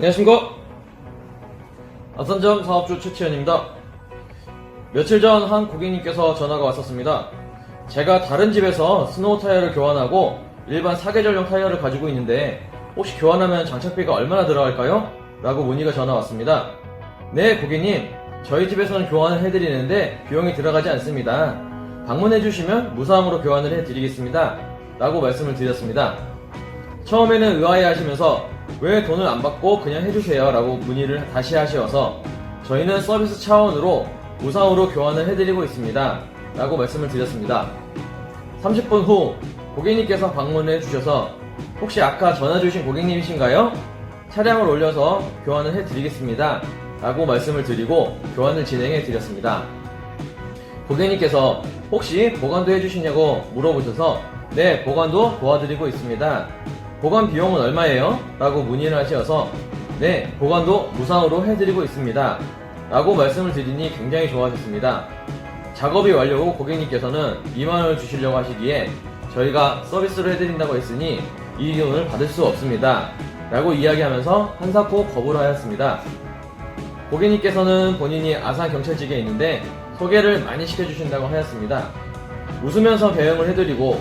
안녕하십니까. 아산점 사업주 최치현입니다. 며칠 전 한 고객님께서 전화가 왔었습니다. 제가 다른 집에서 스노우 타이어를 교환하고 일반 사계절용 타이어를 가지고 있는데 혹시 교환하면 장착비가 얼마나 들어갈까요? 라고 문의가 전화 왔습니다. 네, 고객님. 저희 집에서는 교환을 해드리는데 비용이 들어가지 않습니다. 방문해주시면 무사함으로 교환을 해드리겠습니다. 라고 말씀을 드렸습니다. 처음에는 의아해 하시면서 왜 돈을 안 받고 그냥 해주세요? 라고 문의를 다시 하셔서 저희는 서비스 차원으로 무상으로 교환을 해드리고 있습니다. 라고 말씀을 드렸습니다. 30분 후 고객님께서 방문해 주셔서 혹시 아까 전화 주신 고객님이신가요? 차량을 올려서 교환을 해드리겠습니다. 라고 말씀을 드리고 교환을 진행해 드렸습니다. 고객님께서 혹시 보관도 해주시냐고 물어보셔서 네 보관도 도와드리고 있습니다 보관 비용은 얼마예요? 라고 문의를 하셔서 네 보관도 무상으로 해드리고 있습니다 라고 말씀을 드리니 굉장히 좋아하셨습니다 작업이 완료 후 고객님께서는 2만원을 주시려고 하시기에 저희가 서비스를 해드린다고 했으니 이 돈을 받을 수 없습니다 라고 이야기하면서 한사코 거부를 하였습니다 고객님께서는 본인이 아산 경찰직에 있는데 소개를 많이 시켜주신다고 하였습니다. 웃으면서 대응을 해드리고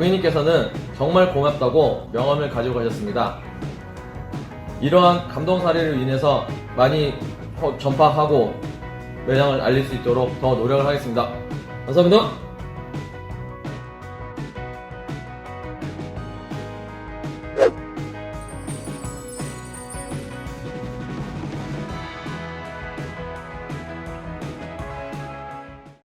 고객님께서는 정말 고맙다고 명함을 가지고 가셨습니다. 이러한 감동 사례를 인해서 많이 퍼- 전파하고 매장을 알릴 수 있도록 더 노력을 하겠습니다. 감사합니다.